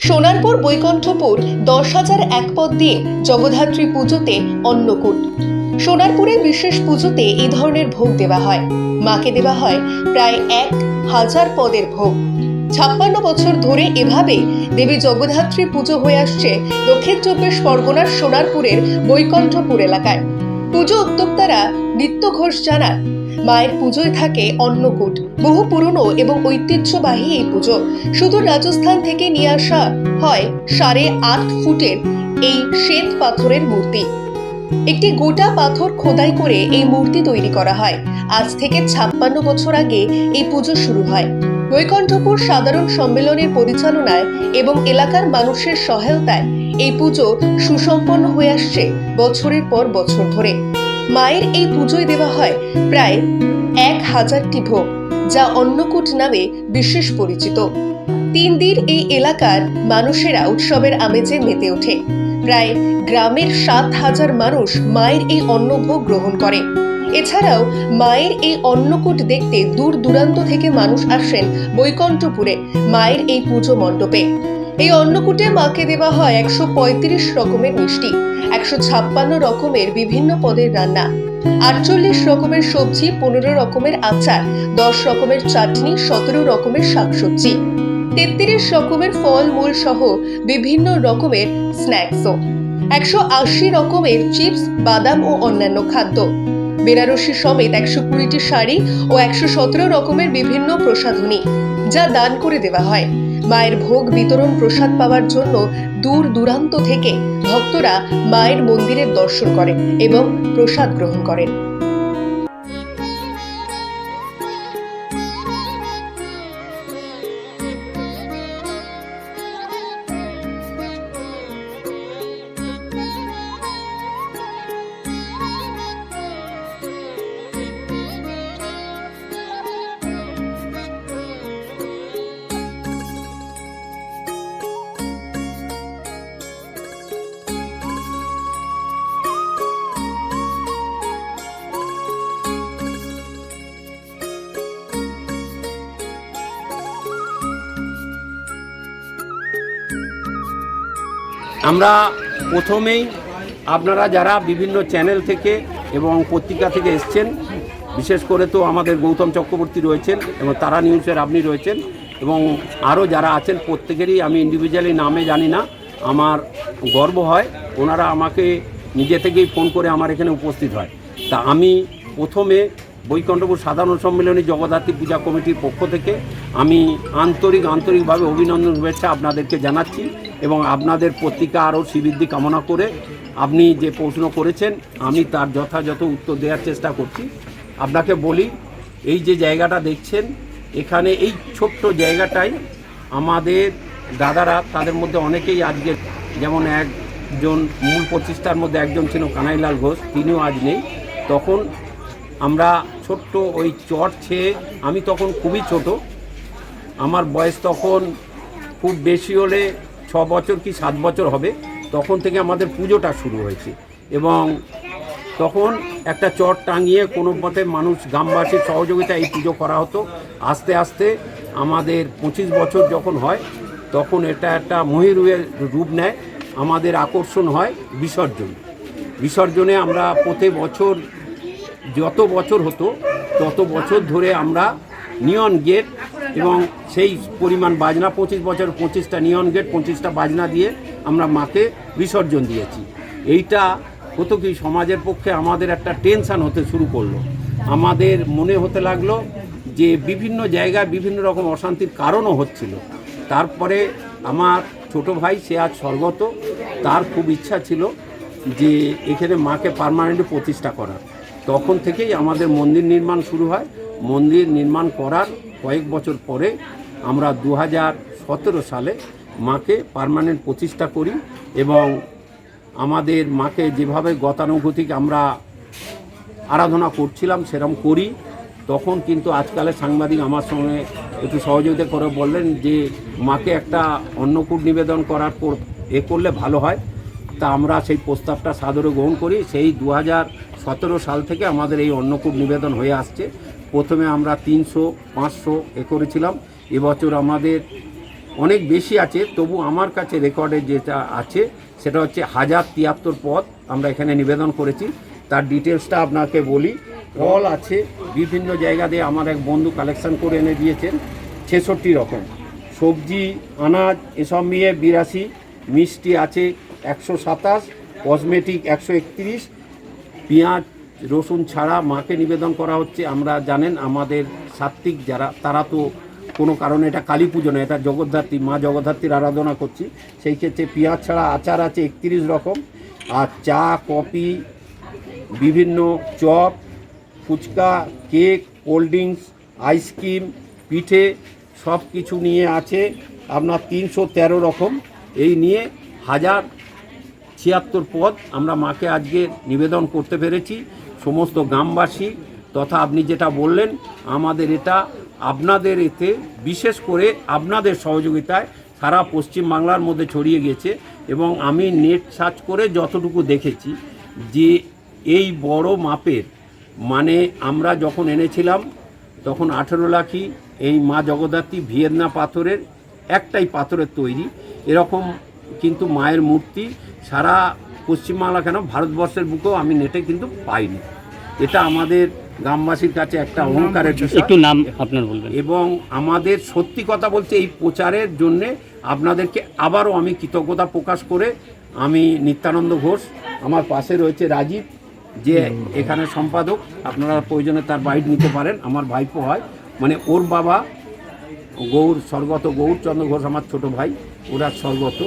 সোনারপুর বৈকণ্ঠপুর দশ হাজার এক পদ দিয়ে জগদ্ধাত্রী পুজোতে অন্নকূট। সোনারপুরে বিশেষ পুজোতে এই ধরনের ভোগ দেওয়া হয়। মাকে দেওয়া হয় প্রায় এক হাজার পদের ভোগ। ছাপ্পান্ন বছর ধরে এভাবে দেবী জগদ্ধাত্রী পুজো হয়ে আসছে দক্ষিণ চব্বিশ পরগনার সোনারপুরের বৈকণ্ঠপুর এলাকায়। পুজো উদ্যোক্তারা নিত্য ঘোষ জানান মায়ের পুজোয় থাকে অন্নকূট। বহু পুরনো এবং ঐতিহ্যবাহী এই পুজো। শুধু রাজস্থান থেকে নিয়ে আসা হয় সাড়ে আট ফুটের এই শ্বেত পাথরের মূর্তি। একটি গোটা পাথর খোদাই করে এই মূর্তি তৈরি করা হয়। আজ থেকে ছাপ্পান্ন বছর আগে এই পুজো শুরু হয়। বৈকণ্ঠপুর সাধারণ সম্মেলনের পরিচালনায় এবং এলাকার মানুষের সহায়তায় এই পুজো সুসম্পন্ন হয়ে আসছে বছরের পর বছর ধরে। মায়ের এই পুজোয় দেওয়া হয় প্রায় এক হাজারটি ভোগ, যা অন্নকূট নামে বিশেষ পরিচিত। তিন দিন এই এলাকার মানুষেরা উৎসবের আমেজে মেতে ওঠে। প্রায় গ্রামের সাত হাজার মানুষ মায়ের এই অন্নভোগ গ্রহণ করে। এছাড়াও মায়ের এই অন্নকূট দেখতে দূর দূরান্ত থেকে মানুষ আসেন বৈকণ্ঠপুরে মায়ের এই পুজো মণ্ডপে। এই অন্নকূটে মাকে দেওয়া হয় একশো পঁয়ত্রিশ রকমের মিষ্টি, একশো ছাপ্পান্ন রকমের বিভিন্ন পদের রান্না, আটচল্লিশ রকমের সবজি, পনেরো রকমের আচার, দশ রকমের চাটনি, সতেরো রকমের শাকসবজি, তেত্রিশ রকমের ফল মূল সহ বিভিন্ন রকমের স্ন্যাক্সও, একশো আশি রকমের চিপস, বাদাম ও অন্যান্য খাদ্য। বেনারসি সমেত একশো কুড়িটি শাড়ি ও একশো সতেরো রকমের বিভিন্ন প্রসাধনী, যা দান করে দেওয়া হয়। মায়ের ভোগ বিতরণ প্রসাদ পাওয়ার জন্য দূর দূরান্ত থেকে ভক্তরা মায়ের মন্দিরের দর্শন করেন এবং প্রসাদ গ্রহণ করেন। আমরা প্রথমেই আপনারা যারা বিভিন্ন চ্যানেল থেকে এবং পত্রিকা থেকে এসছেন, বিশেষ করে তো আমাদের গৌতম চক্রবর্তী রয়েছেন এবং তারা নিউজের আপনি রয়েছেন এবং আরও যারা আছেন, প্রত্যেকেরই আমি ইন্ডিভিজুয়ালি নামে জানি না, আমার গর্ব হয়। ওনারা আমাকে নিজে থেকেই ফোন করে আমার এখানে উপস্থিত হয়। তা আমি প্রথমে বৈকণ্ঠপুর সাধারণ সম্মেলনী জগদ্ধাত্রী পূজা কমিটির পক্ষ থেকে আমি আন্তরিক, আন্তরিকভাবে অভিনন্দন, শুভেচ্ছা আপনাদেরকে জানাচ্ছি। এবং আপনাদের পত্রিকা আরও শ্রীবৃদ্ধি কামনা করে আপনি যে প্রশ্ন করেছেন, আমি তার যথাযথ উত্তর দেওয়ার চেষ্টা করছি। আপনাকে বলি, এই যে জায়গাটা দেখছেন, এখানে এই ছোট্ট জায়গাটাই আমাদের দাদারা, তাদের মধ্যে অনেকেই আজকে যেমন একজন মূল প্রতিষ্ঠার মধ্যে একজন ছিল কানাইলাল ঘোষ, তিনিও আজ নেই। তখন আমরা ছোট্ট ওই চট ছেয়ে, আমি তখন খুবই ছোট, আমার বয়স তখন খুব বেশি হলে ছ বছর কি সাত বছর হবে, তখন থেকে আমাদের পুজোটা শুরু হয়েছে। এবং তখন একটা চট টাঙিয়ে কোনো মতে মানুষ, গ্রামবাসীর সহযোগিতা এই পুজো করা হতো। আস্তে আস্তে আমাদের পঁচিশ বছর যখন হয়, তখন এটা একটা মহিরুয়ের রূপ নেয়, আমাদের আকর্ষণ হয় বিসর্জন। বিসর্জনে আমরা প্রতি বছর যত বছর হতো, তত বছর ধরে আমরা নিয়ন গেট এবং সেই পরিমাণ বাজনা, পঁচিশ বছর, পঁচিশটা নিয়ন গেট পঁচিশটা বাজনা দিয়ে আমরা মাকে বিসর্জন দিয়েছি। এইটা হতো কি, সমাজের পক্ষে আমাদের একটা টেনশান হতে শুরু করল। আমাদের মনে হতে লাগল যে বিভিন্ন জায়গায় বিভিন্ন রকম অশান্তির কারণও হচ্ছিল। তারপরে আমার ছোট ভাই, সে আজ স্বর্গত, তার খুব ইচ্ছা ছিল যে এখানে মাকে পার্মানেন্টলি প্রতিষ্ঠা করার। তখন থেকেই আমাদের মন্দির নির্মাণ শুরু হয়। মন্দির নির্মাণ করার কয়েক বছর পরে আমরা দু সালে মাকে পার্মানেন্ট প্রতিষ্ঠা করি এবং আমাদের মাকে যেভাবে গতানুগতিক আমরা আরাধনা করছিলাম সেরকম করি। তখন কিন্তু আজকালের সাংবাদিক আমার সঙ্গে একটু সহযোগিতা করে বললেন যে, মাকে একটা অন্নকূট নিবেদন করার পর এ করলে ভালো হয়। তা আমরা সেই প্রস্তাবটা সাদরে গ্রহণ করি। সেই দু সাল থেকে আমাদের এই অন্নকূট নিবেদন হয়ে আসছে। প্রথমে আমরা তিনশো, পাঁচশো এ করেছিলাম। এবছর আমাদের অনেক বেশি আছে, তবু আমার কাছে রেকর্ডে যেটা আছে, সেটা হচ্ছে হাজার তিয়াত্তর পদ আমরা এখানে নিবেদন করেছি। তার ডিটেলসটা আপনাকে বলি। ফল আছে, বিভিন্ন জায়গা দিয়ে আমার এক বন্ধু কালেকশন করে এনে দিয়েছেন, ছেষট্টি রকম। সবজি, আনাজ, এসব নিয়ে বিরাশি, মিষ্টি আছে একশো সাতাশ, কসমেটিক একশো একত্রিশ, পেঁয়াজ রসুন ছাড়া মাকে নিবেদন করা হচ্ছে। আমরা জানেন আমাদের সাত্বিক যারা, তারা তো কোনো কারণে এটা কালী পুজো না এটা জগদ্ধাত্রী, মা জগদ্ধাত্রীর আরাধনা করছি। সেই ক্ষেত্রে পেঁয়াজ ছাড়া আচার আছে একত্রিশ রকম। আর চা, কফি, বিভিন্ন chop, phuchka, cake, cold drinks, ice cream, পিঠে সব কিছু নিয়ে আছে আপনার তিনশো তেরো রকম। এই নিয়ে হাজার ছিয়াত্তর পদ আমরা মাকে আজকে নিবেদন করতে পেরেছি। সমস্ত গ্রামবাসী তথা আপনি যেটা বললেন, আমাদের এটা, আপনাদের এতে বিশেষ করে আপনাদের সহযোগিতায় সারা পশ্চিম বাংলার মধ্যে ছড়িয়ে গেছে এবং আমি নেট সার্চ করে যতটুকু দেখেছি যে এই বড় মাপের মানে আমরা যখন এনেছিলাম, তখন আঠেরো লাখি এই মা জগদ্ধাত্রী ভিয়েতনা পাথরের একটাই পাথরের তৈরি। এরকম কিন্তু মায়ের মূর্তি সারা পশ্চিমবাংলা কেন? ভারতবর্ষের বুকেও আমি নেটে কিন্তু পাইনি। এটা আমাদের গ্রামবাসীর কাছে একটা অহংকারের বিষয়। একটু নাম আপনার বলবেন। এবং আমাদের সত্যি কথা বলতে এই প্রচারের জন্যে আপনাদেরকে আবারও আমি কৃতজ্ঞতা প্রকাশ করে আমি নিত্যানন্দ ঘোষ আমার পাশে রয়েছে রাজীব যে এখানে সম্পাদক। আপনারা প্রয়োজনে তার বাইট নিতে পারেন আমার ভাইপো হয়। মানে ওর বাবা গৌর স্বর্গত গৌরচন্দ্র ঘোষ আমার ছোট ভাই ওরা স্বর্গত।